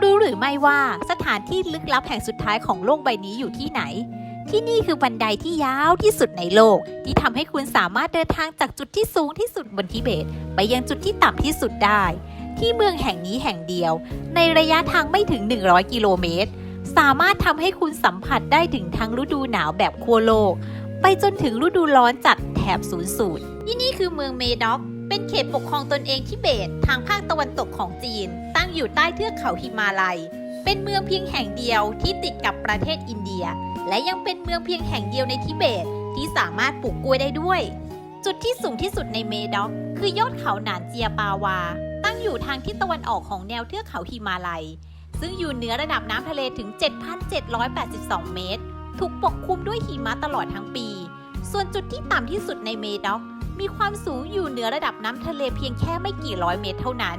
รู้หรือไม่ว่าสถานที่ลึกลับแห่งสุดท้ายของโลกใบนี้อยู่ที่ไหน ที่นี่คือบันไดที่ยาวที่สุดในโลก ที่ทำให้คุณสามารถเดินทางจากจุดที่สูงที่สุดบนทิเบต ไปยังจุดที่ต่ำที่สุดได้ ที่เมืองแห่งนี้แห่งเดียว ในระยะทางไม่ถึง 100 กิโลเมตร สามารถทำให้คุณสัมผัสได้ถึงทั้งฤดูหนาวแบบขั้วโลก ไปจนถึงฤดูร้อนจัดแถบศูนย์สูตรที่นี่คือเมืองเมด็อก เป็นเขตปกครองตนเองทิเบตทางภาคตะวันตกของจีน ตั้งอยู่ใต้เทือกเขาหิมาลัย เป็นเมืองเพียงแห่งเดียวที่ติดกับประเทศอินเดีย และยังเป็นเมืองเพียงแห่งเดียวในทิเบตที่สามารถปลูกกล้วยได้ด้วย จุดที่สูงที่สุดในเมด็อก คือยอดเขาหนานเจียปาวา ตั้งอยู่ทางทิศตะวันออกของแนวเทือกเขาหิมาลัย ซึ่งอยู่เหนือระดับน้ำทะเลถึง 7,782 เมตร ถูกปกคลุมด้วยหิมะตลอดทั้งปี ส่วนจุดที่ต่ำที่สุดในเมด็อก มีความสูงอยู่เหนือระดับน้ำทะเลเพียงแค่ไม่กี่ร้อยเมตรเท่านั้น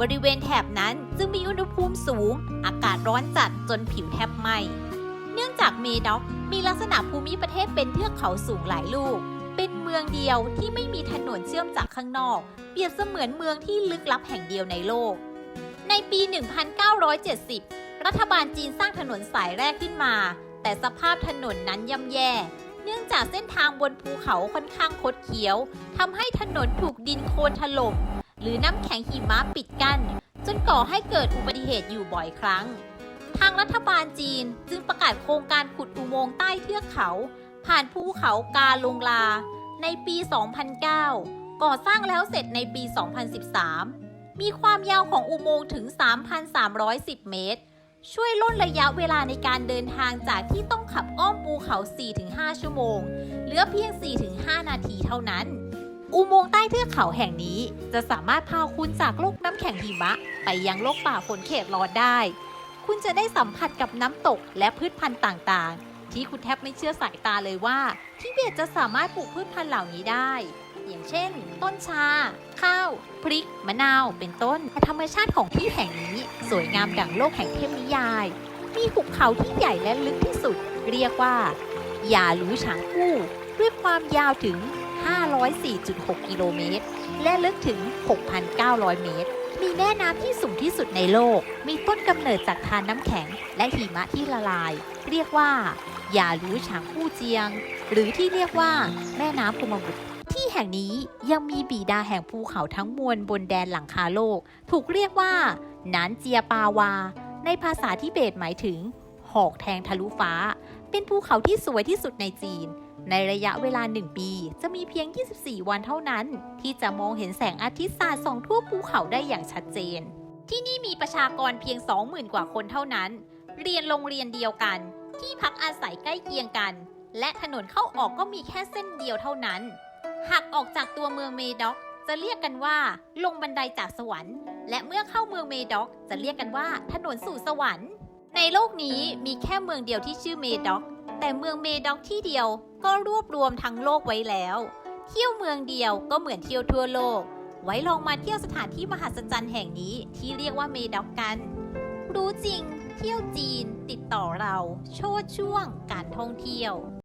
บริเวณแถบนั้นจึงมีอุณหภูมิสูง อากาศร้อนจัดจนผิวแทบไหม้เนื่องจากเมด็อกมีลักษณะภูมิประเทศเป็นเทือกเขาสูงหลายลูก เป็นเมืองเดียวที่ไม่มีถนนเชื่อมจากข้างนอก เปรียบเสมือนเมืองที่ลึกลับแห่งเดียวในโลก ในปี 1970 รัฐบาลจีนสร้างถนนสายแรกขึ้นมา แต่สภาพถนนนั้นย่ำแย่ เนื่องจากเส้นทางบนภูเขาค่อนข้างคดเคี้ยวทำให้ถนนถูกดินโคลนถล่มหรือน้ำแข็งหิมะปิดกั้น จนก่อให้เกิดอุบัติเหตุอยู่บ่อยครั้ง ทางรัฐบาลจีนจึงประกาศโครงการขุดอุโมงค์ใต้เทือกเขา ผ่านภูเขากาลงลา ในปี 2009 ก่อสร้างแล้วเสร็จในปี 2013 มีความยาวของอุโมงค์ถึง 3,310 เมตร ช่วยลดระยะเวลาในการเดินทางจากที่ต้องขับอ้อมภูเขา 4-5 ชั่วโมง เหลือเพียง 4-5 นาทีเท่านั้น อุโมงค์ใต้เทือกเขาแห่งนี้ จะสามารถพาคุณจากโลกน้ำแข็งหิมะ ไปยังโลกป่าฝนเขตร้อนได้ คุณจะได้สัมผัสกับน้ำตกและพืชพันธุ์ต่างๆ ที่คุณแทบไม่เชื่อสายตาเลยว่าทิเบตจะสามารถปลูกพืชพันธุ์เหล่านี้ได้ อย่างเช่น ต้นชา ข้าว พริก มะนาว เป็นต้นธรรมชาติของที่แห่งนี้ สวยงามดั่งโลกแห่งเทพนิยาย มีหุบเขาที่ใหญ่และลึกที่สุด เรียกว่ายาหลูฉางกู้ ด้วยความยาวถึง 504.6 กิโลเมตร และลึกถึง 6,900 เมตร มีแม่น้ำที่สูงที่สุดในโลก มีต้นกำเนิดจากทานน้ำแข็ง และหิมะที่ละลาย เรียกว่ายาหลูฉางกู้เจียง หรือที่เรียกว่าแม่น้ำพุมบุตร แห่งนี้ยังมีบีดาแห่งภูเขาทั้งมวลบนแดนหลังคาโลก ถูกเรียกว่า นานเจียปาวา ในภาษาทิเบตหมายถึง หอกแทงทะลุฟ้า เป็นภูเขาที่สวยที่สุดในจีน ในระยะเวลา1ปี จะมีเพียง 24 วันเท่านั้น ที่จะมองเห็นแสงอาทิตย์สาดส่องทั่วภูเขาได้อย่างชัดเจน ที่นี่มีประชากรเพียง 20,000 กว่าคนเท่านั้น เรียนโรงเรียนเดียวกัน ที่พักอาศัยใกล้เคียงกัน และถนนเข้าออกก็มีแค่เส้นเดียวเท่านั้น หากออกจากตัวเมืองเมด็อก จะเรียกกันว่า ลงบันไดจากสวรรค์ และเมื่อเข้าเมืองเมด็อก จะเรียกกันว่าถนนสู่สวรรค์ ในโลกนี้มีแค่เมืองเดียวที่ชื่อเมด็อก แต่เมืองเมด็อกที่เดียวก็รวบรวมทั้งโลกไว้แล้ว เที่ยวเมืองเดียวก็เหมือนเที่ยวทั่วโลก ไว้ลองมาเที่ยวสถานที่มหัศจรรย์แห่งนี้ที่เรียกว่าเมด็อกกัน รู้จริง เที่ยวจีนติดต่อเรา โชดช่วงการท่องเที่ยว